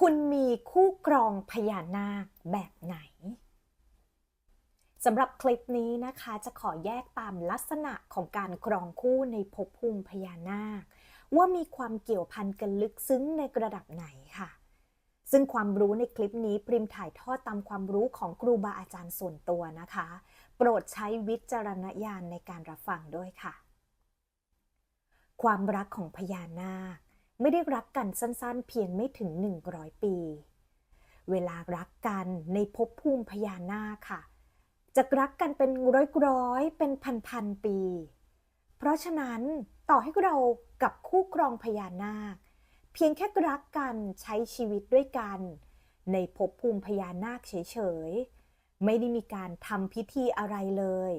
คุณมีคู่ครองพญานาคแบบไหนสำหรับคลิปนี้นะคะจะขอแยกตามลักษณะของการครองคู่ในภพภูมิพญานาค ว่ามีความเกี่ยวพันกันลึกซึ้งในระดับไหนค่ะ ซึ่งความรู้ในคลิปนี้ปริมถ่ายทอดตามความรู้ของครูบาอาจารย์ส่วนตัวนะคะ โปรดใช้วิจารณญาณในการรับฟังด้วยค่ะ ความรักของพญานาค ไม่ได้รักกันสั้นๆ เพียงไม่ถึง 100 ปี เวลารักกันในภพภูมิพญานาคค่ะ จะรักกันเป็นร้อยๆ เป็นพันๆปี เพราะฉะนั้นต่อให้เรากับคู่ครองพญานาค เพียงแค่รักกันใช้ชีวิตด้วยกัน ในภพภูมิพญานาคเฉยๆ ไม่ได้มีการทำพิธีอะไรเลย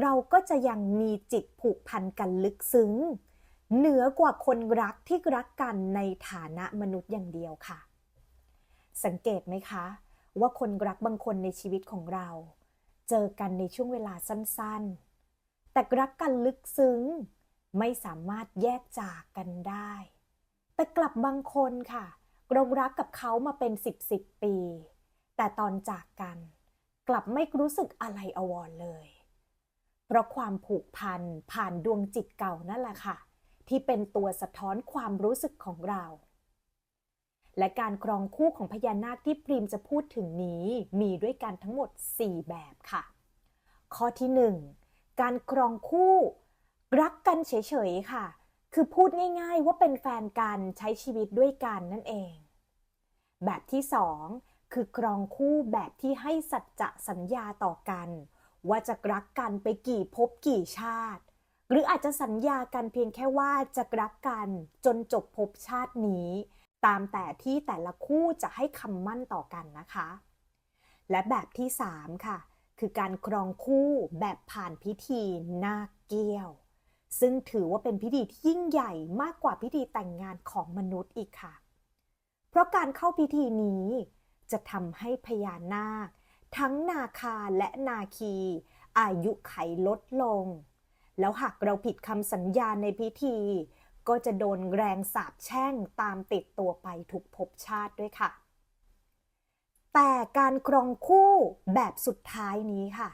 เราก็จะยังมีจิตผูกพันกันลึกซึ้ง เหนือกว่าคนรักที่รักกันในฐานะมนุษย์อย่างเดียวค่ะ สังเกตไหมคะ ว่าคนรักบางคนในชีวิตของเรา เจอกันในช่วงเวลาสั้นๆ แต่รักกันลึกซึ้ง ไม่สามารถแยกจากกันได้ แต่กลับบางคนค่ะเรารักกับเขามาเป็นสิบสิบปี แต่ตอนจากกัน กลับไม่รู้สึกอะไรอววรเลย เพราะความผูกพันผ่านดวงจิตเก่านั่นแหละค่ะ ที่เป็นตัวสะท้อนความรู้สึกของเรา และการครองคู่ของพญานาคที่พรีมจะพูดถึงนี้มีด้วยกันทั้งหมด 4 แบบค่ะ ข้อที่ 1 การครองคู่ รักกันเฉยๆค่ะ คือพูดง่ายๆว่าเป็นแฟนกันใช้ชีวิตด้วยกันนั่นเอง แบบที่ 2 คือครองคู่แบบที่ให้สัจจะสัญญาต่อกัน ว่าจะรักกันไปกี่ภพกี่ชาติ หรืออาจจะสัญญากันเพียงแค่ว่าจะรักกันจนจบภพชาตินี้ ตามแต่ที่แต่ละคู่จะให้คำมั่นต่อกันนะคะ และแบบที่ 3 ค่ะ คือการครองคู่แบบผ่านพิธีนาเกี้ยว ซึ่งถือว่าเป็นพิธีที่ยิ่งใหญ่มากกว่าพิธีแต่งงานของมนุษย์อีกค่ะ เพราะการเข้าพิธีนี้จะทำให้พญานาค ทั้งนาคาและนาคี อายุไขลดลง แล้วหากเราผิดคำสัญญาในพิธี ก็จะโดนแรงสาปแช่งตามติดตัวไปทุกภพชาติด้วยค่ะ แต่การครองคู่แบบสุดท้ายนี้ค่ะ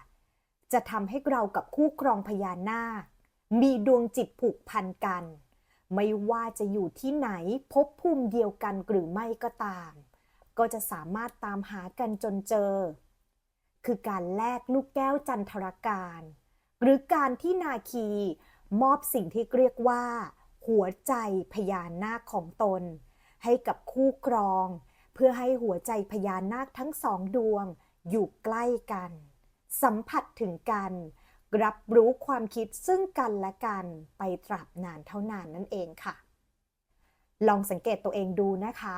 จะทำให้เรากับคู่ครองพญานาค มีดวงจิตผูกพันกัน ไม่ว่าจะอยู่ที่ไหนพบภูมิเดียวกันหรือไม่ก็ตาม ก็จะสามารถตามหากันจนเจอ คือการแลกลูกแก้วจันทรการ หรือการที่นาคีมอบสิ่งที่เรียกว่า หัวใจพญานาคของตน ให้กับคู่ครอง เพื่อให้หัวใจพญานาคทั้งสองดวงอยู่ใกล้กัน สัมผัสถึงกัน รับรู้ความคิดซึ่งกันและกันไปตราบนานเท่านานนั่นเองค่ะ ลองสังเกตตัวเองดูนะคะ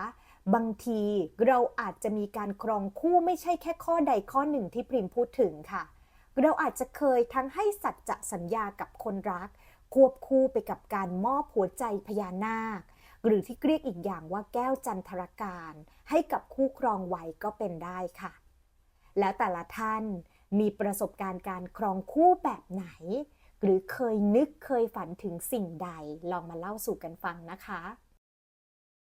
บางทีเราอาจจะมีการครองคู่ไม่ใช่แค่ข้อใดข้อหนึ่งที่พริมพูดถึงค่ะ เราอาจจะเคยทั้งให้สัจจะสัญญากับคนรัก ควบคู่ไปกับการมอบหัวใจพญานาค หรือที่เรียกอีกอย่างว่าแก้วจันทรการ ให้กับคู่ครองไว้ก็เป็นได้ค่ะ แล้วแต่ละท่านมีประสบการณ์การครองคู่แบบไหน หรือเคยนึกเคยฝันถึงสิ่งใดลองมาเล่าสู่กันฟังนะคะ